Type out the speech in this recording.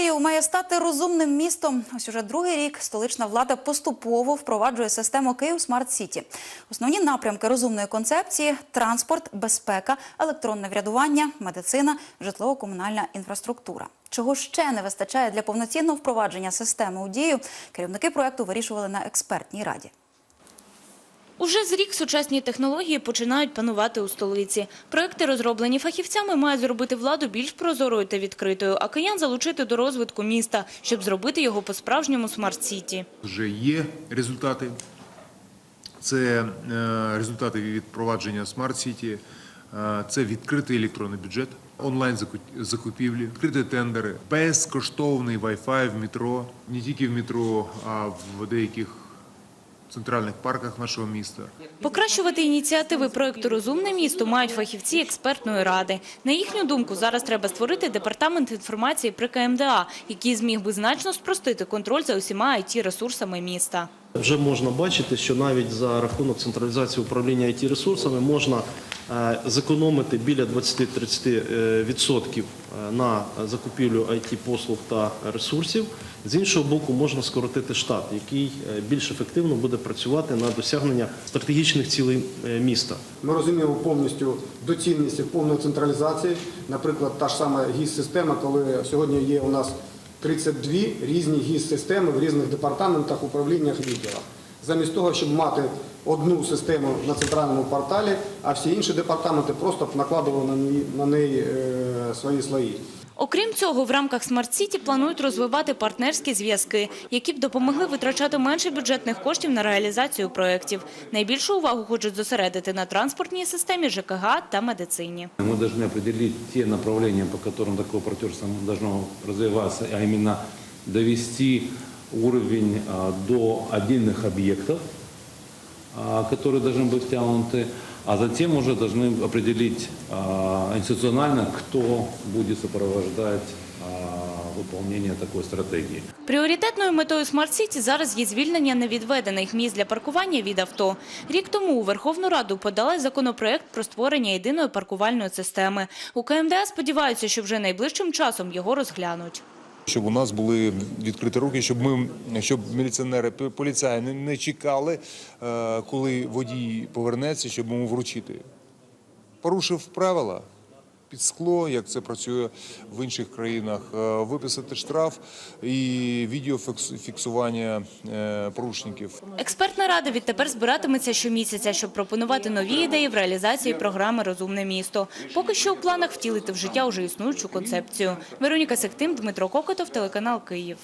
Київ має стати розумним містом. Ось уже другий рік столична влада поступово впроваджує систему Київ Смарт Сіті. Основні напрямки розумної концепції транспорт, безпека, електронне врядування, медицина, житлово-комунальна інфраструктура. Чого ще не вистачає для повноцінного впровадження системи у дію, керівники проекту вирішували на експертній раді. Уже з рік сучасні технології починають панувати у столиці. Проекти, розроблені фахівцями, мають зробити владу більш прозорою та відкритою, а киян залучити до розвитку міста, щоб зробити його по-справжньому смарт-сіті. Вже є результати. Це е, результати від впровадження Smart City, е, це відкритий електронний бюджет, онлайн закупівлі, відкриті тендери, безкоштовний Wi-Fi в метро, не тільки в метро, а в деяких центральних парках нашого міста. Покращувати ініціативи проекту «Розумне місто» мають фахівці експертної ради. На їхню думку, зараз треба створити департамент інформації при КМДА, який зміг би значно спростити контроль за усіма IT-ресурсами міста. Вже можна бачити, що навіть за рахунок централізації управління it ресурсами можна е, зекономити біля 20-30% відсотків е, на закупівлю it послуг та ресурсів. З іншого боку, можна скоротити штат, який е, більш ефективно буде працювати на досягнення стратегічних цілей е, міста. Ми розуміємо повністю доцільність повної централізації. Наприклад, та ж сама ГІС-система, коли сьогодні є у нас 32 різні ГІС-системи в різних департаментах, управліннях, відділах. Замість того, щоб мати одну систему на центральному порталі, а всі інші департаменти просто накладували на неї, е, свої слої. Окрім цього, в рамках «Смарт-Сіті» планують розвивати партнерські зв'язки, які б допомогли витрачати менше бюджетних коштів на реалізацію проєктів. Найбільшу увагу хочуть зосередити на транспортній системі, ЖКГ та медицині. Мы должны определить те направления, по которым такое партнерство должно развиваться, а именно довести уровень а, до отдельных объектов, а, которые должны быть втянуты, а затем уже должны определить а, институционально, кто будет сопровождать а, выполнение такой стратегии. Пріоритетною метою «Смарт-Сіті» зараз є звільнення невідведених місць для паркування від авто. Рік тому у Верховну Раду подали законопроект про створення єдиної паркувальної системи. У КМДА сподіваються, що вже найближчим часом його розглянуть. Щоб у нас були відкриті руки, щоб ми, щоб міліціонери, поліцаї не, не чекали, е, коли водій повернеться, щоб йому вручити. Порушив правила під скло, як це працює в інших країнах, е, виписати штраф і відеофіксування е, порушників. Експертна рада відтепер збиратиметься щомісяця, щоб пропонувати нові ідеї в реалізації програми «Розумне місто». Поки що у планах втілити в життя уже існуючу концепцію. Вероніка Сектим, Дмитро Кокотов, телеканал «Київ».